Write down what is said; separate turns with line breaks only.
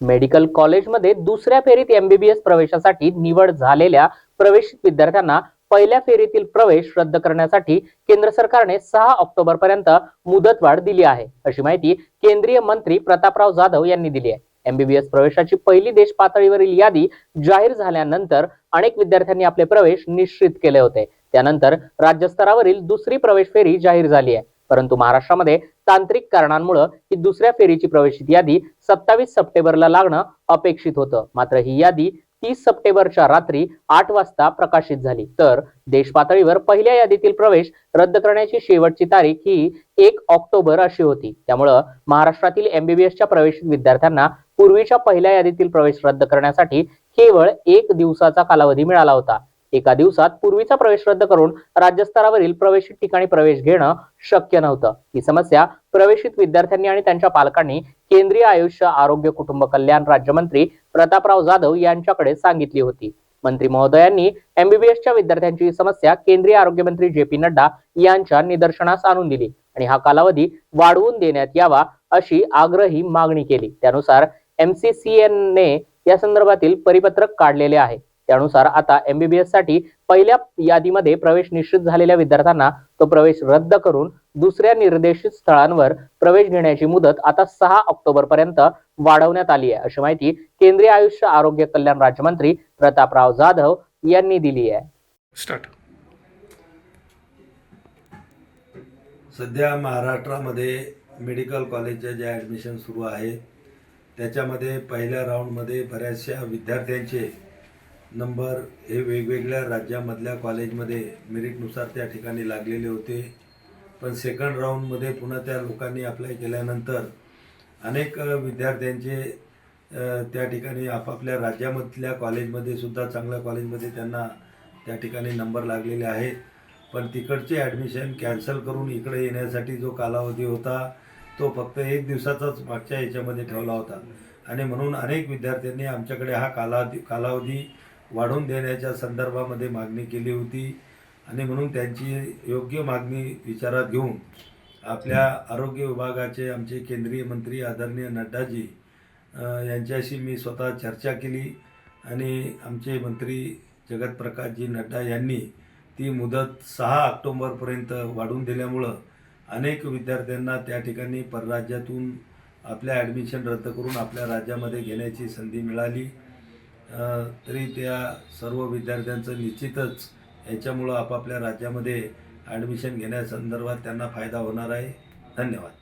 Medical कॉलेजमध्ये दुसऱ्या फेरीत एमबीबीएस प्रवेशासाठी निवड झालेल्या प्रवेशित विद्यार्थ्यांना पहिल्या फेरीतील प्रवेश रद्द करण्यासाठी केंद्र सरकारने सहा ऑक्टोबर पर्यंत मुदतवाढ दिली आहे. अशी माहिती केंद्रीय मंत्री प्रतापराव जाधव यांनी दिली आहे. एमबीबीएस प्रवेशाची पहिली देश पातळीवरील यादी जाहीर झाल्यानंतर अनेक विद्यार्थ्यांनी आपले प्रवेश निश्चित केले होते. त्यानंतर राज्यस्तरावरील दुसरी प्रवेश फेरी जाहीर झाली आहे. परंतु महाराष्ट्रामध्ये तांत्रिक कारणांमुळे ही दुसऱ्या फेरीची प्रवेशित यादी सत्तावीस सप्टेंबरला लागणं अपेक्षित होतं. मात्र ही यादी तीस सप्टेंबरच्या रात्री आठ वाजता प्रकाशित झाली. तर देश पातळीवर पहिल्या यादीतील प्रवेश रद्द करण्याची शेवटची तारीख ही एक ऑक्टोबर अशी होती. त्यामुळं महाराष्ट्रातील एमबीबीएसच्या प्रवेशित विद्यार्थ्यांना पूर्वीच्या पहिल्या यादीतील प्रवेश रद्द करण्यासाठी केवळ एक दिवसाचा कालावधी मिळाला होता. एका दिवसात पूर्वीचा प्रवेश रद्द करून राज्यस्तरावरील प्रवेशित ठिकाणी प्रवेश घेणं शक्य नव्हतं. ही समस्या प्रवेशित विद्यार्थ्यांनी आणि त्यांच्या पालकांनी केंद्रीय आयुष्य आरोग्य कुटुंब कल्याण राज्यमंत्री प्रतापराव जाधव यांच्याकडे सांगितली होती. मंत्री महोदयांनी एमबीबीएसच्या विद्यार्थ्यांची ही समस्या केंद्रीय आरोग्यमंत्री जे पी नड्डा यांच्या निदर्शनास आणून दिली आणि हा कालावधी वाढवून देण्यात यावा अशी आग्रही मागणी केली. त्यानुसार MCCN ने या संदर्भातील परिपत्रक काढलेले आहे. त्यानुसार आता एमबीबीएससाठी पहिल्या यादीमध्ये प्रवेश निश्चित झालेल्या विद्यार्थ्यांना तो प्रवेश रद्द करून दुसऱ्या निर्देशित स्थळांवर प्रवेश घेण्याची मुदत आता सहा ऑक्टोबर पर्यंत वाढवण्यात आली आहे. अशी माहिती केंद्रीय आयुष्य आरोग्य कल्याण राज्यमंत्री प्रतापराव जाधव यांनी दिली आहे.
स्टार्ट
सध्या महाराष्ट्रामध्ये मेडिकल कॉलेजच्या ज्या ॲडमिशन सुरू आहेत त्याच्यामध्ये पहिल्या राऊंडमध्ये बऱ्याचशा विद्यार्थ्यांचे नंबर हे वेगवेगळ्या राज्यामधल्या कॉलेजमध्ये मेरिटनुसार त्या ठिकाणी लागलेले होते. पण सेकंड राऊंडमध्ये पुन्हा त्या लोकांनी अप्लाय केल्यानंतर अनेक विद्यार्थ्यांचे त्या ठिकाणी आपापल्या राज्यामधल्या कॉलेजमध्ये सुद्धा चांगल्या कॉलेजमध्ये त्यांना त्या ठिकाणी नंबर लागलेले आहेत. पण तिकडचे ॲडमिशन कॅन्सल करून इकडे येण्यासाठी जो कालावधी होता तो फक्त एक दिवसाचाच मागच्या याच्यामध्ये ठेवला होता. आणि म्हणून अनेक विद्यार्थ्यांनी आमच्याकडे हा कालावधी कालावधी वाढवून देण्याच्या संदर्भामध्ये मागणी केली होती. आणि म्हणून त्यांची योग्य मागणी विचारात घेऊन आपल्या आरोग्य विभागाचे आमचे केंद्रीय मंत्री आदरणीय नड्डाजी यांच्याशी मी स्वतः चर्चा केली. आणि आमचे मंत्री जगतप्रकाशजी नड्डा यांनी ती मुदत सहा ऑक्टोंबरपर्यंत वाढवून दिल्यामुळं अनेक विद्यार्थ्यांना त्या ठिकाणी परराज्यातून आपल्या ॲडमिशन रद्द करून आपल्या राज्यामध्ये घेण्याची संधी मिळाली. तरी त्या सर्व विद्यार्थ्यांचं निश्चितच याच्यामुळं आपापल्या राज्यामध्ये ॲडमिशन घेण्यासंदर्भात त्यांना फायदा होणार आहे. धन्यवाद.